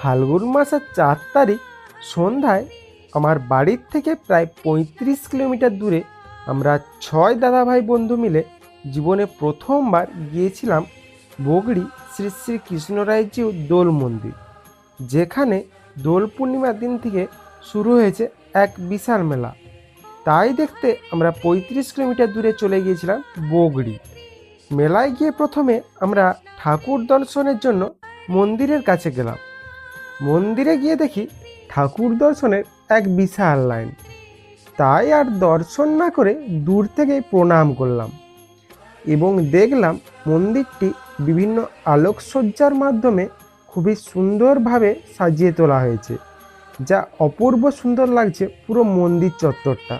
ফাল্গুন মাসের চার তারিখ সন্ধ্যায় আমার বাড়ির থেকে প্রায় পঁয়ত্রিশ কিলোমিটার দূরে আমরা ছয় দাদাভাই বন্ধু মিলে জীবনে প্রথমবার গিয়েছিলাম বগড়ি শ্রী শ্রী কৃষ্ণরায়জিউ দোল মন্দির, যেখানে দোল পূর্ণিমার দিন থেকে শুরু হয়েছে এক বিশাল মেলা। তাই দেখতে আমরা পঁয়ত্রিশ কিলোমিটার দূরে চলে গিয়েছিলাম বগড়ি। মেলায় গিয়ে প্রথমে আমরা ঠাকুর দর্শনের জন্য মন্দিরের কাছে গেলাম। মন্দিরে গিয়ে দেখি ঠাকুর দর্শনের এক বিশাল লাইন। তাই আর দর্শন না করে দূর থেকেই প্রণাম করলাম এবং দেখলাম মন্দিরটি বিভিন্ন আলোকসজ্জার মাধ্যমে খুবই সুন্দরভাবে সাজিয়ে তোলা হয়েছে, যা অপূর্ব সুন্দর লাগছে পুরো মন্দির চত্বরটা।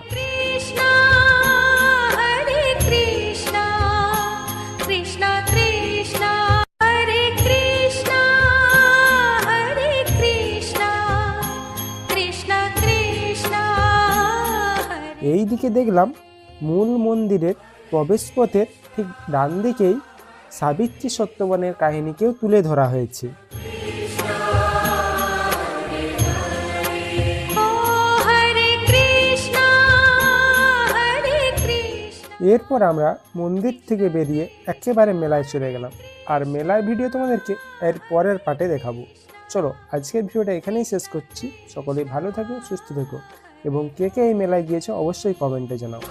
এই দিকে দেখলাম মূল মন্দিরের প্রবেশপথের ঠিক ডান দিকেই সাবিত্রী সত্যবানের কাহিনীকেও তুলে ধরা হয়েছে. এরপর আমরা মন্দির থেকে বেরিয়ে একেবারে মেলায় চলে গেলাম। আর মেলার ভিডিও তোমাদেরকে এর পরের পার্টে দেখাবো। চলো, আজকের ভিডিওটা এখানেই শেষ করছি। সকলেই ভালো থাকো, সুস্থ থেকো। এবং কে কে এই মেলায় গিয়েছে অবশ্যই কমেন্টে জানাও।